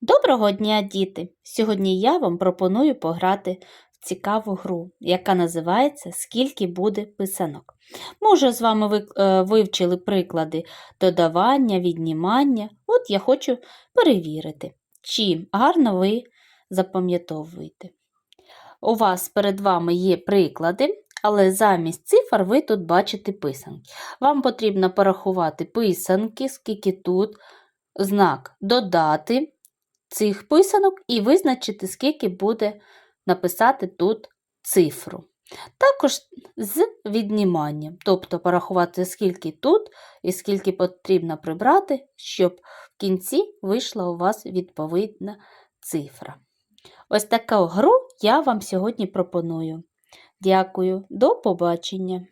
Доброго дня, діти! Сьогодні я вам пропоную пограти в цікаву гру, яка називається Скільки буде писанок. Ми вже з вами е, вивчили приклади додавання, віднімання. От я хочу перевірити, чи гарно ви запам'ятовуєте. У вас перед вами є приклади, але замість цифр ви тут бачите писанки. Вам потрібно порахувати писанки, скільки тут, знак додати цих писанок і визначити, скільки буде написати тут цифру. Також з відніманням, тобто порахувати, скільки тут і скільки потрібно прибрати, щоб в кінці вийшла у вас відповідна цифра. Ось таку гру я вам сьогодні пропоную. Дякую, до побачення!